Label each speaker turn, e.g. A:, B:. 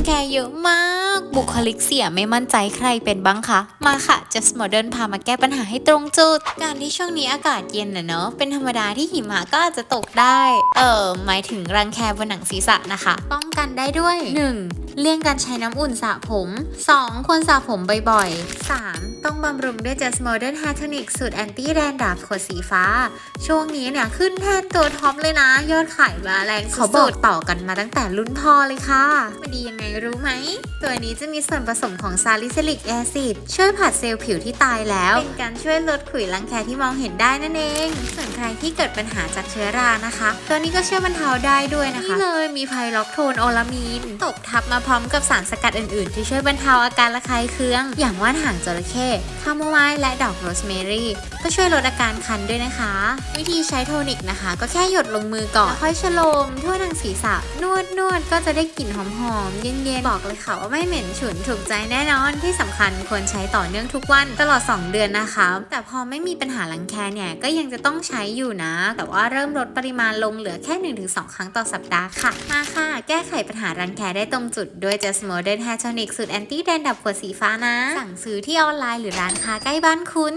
A: รังแกเยอะมาก บุคลิกเสียไม่มั่นใจใครเป็นบ้างคะ มาค่ะ Just Modern พามาแก้ปัญหาให้ตรงจุด การที่ช่วงนี้อากาศเย็นนะเนอะเป็นธรรมดาที่หิมะก็อาจจะตกได้ เออหมายถึงรังแคบนหนังศีรษะนะคะ ป้องกันได้ด้วย 1. เลี่ยงการใช้น้ำอุ่นสระผม 2. ควรสระผมบ่อยๆ 3. ต้องบำรุงด้วย Just Modern Hair Tonic สูตร Anti Dandruff ขวดสีฟ้า ช่วงนี้เนี่ยขึ้นแทนตัวท็อปเลยนะ ยอดขายมาแรงเขาบอกต่อกันมาตั้งแต่รุ่นพ่อเลยค่ะมันดียังไงรู้ไหม ตัวนี้จะมีส่วนผสมของซาลิซิลิกแอซิดช่วยผัดเซลล์ผิวที่ตายแล้ว เป็นการช่วยลดขุยรังแคที่มองเห็นได้นั่นเอง ส่วนใครที่เกิดปัญหาจากเชื้อรานะคะ ตัวนี้ก็ช่วยบรรเทาได้ด้วยนะคะนี่เลยมีไพล็อกโทนโอลามีน ตกทับมาพร้อมกับสารสกัดอื่นๆ ที่ช่วยบรรเทาอาการระคายเคือง อย่างว่านหางจระเข้คาโมไมล์และดอกโรสแมรี่ก็ช่วยลดอาการคันด้วยนะคะ วิธีใช้โทนิกนะคะ ก็แค่หยดลงมือก่อนค่อยชโลมทั่วทั้งศีรษะนวดนวดก็จะได้กลิ่นหอมๆเย็นๆ บอกเลยค่ะว่าไม่เหม็นฉุนถูกใจแน่นอนที่สำคัญควรใช้ต่อเนื่องทุกวันตลอด 2 เดือนนะคะ แต่พอไม่มีปัญหารังแคเนี่ยก็ยังจะต้องใช้อยู่นะ แต่ว่าเริ่มลดปริมาณลงเหลือแค่ 1-2 ครั้งต่อสัปดาห์ค่ะ มาค่ะ แก้ไขปัญหารังแคได้ตรงจุดด้วย Just Modern Hair Tonic สูตร Anti Dandruff ขวดสีฟ้านะ สั่งซื้อที่ออนไลน์หรือร้านค้าใกล้บ้านคุณ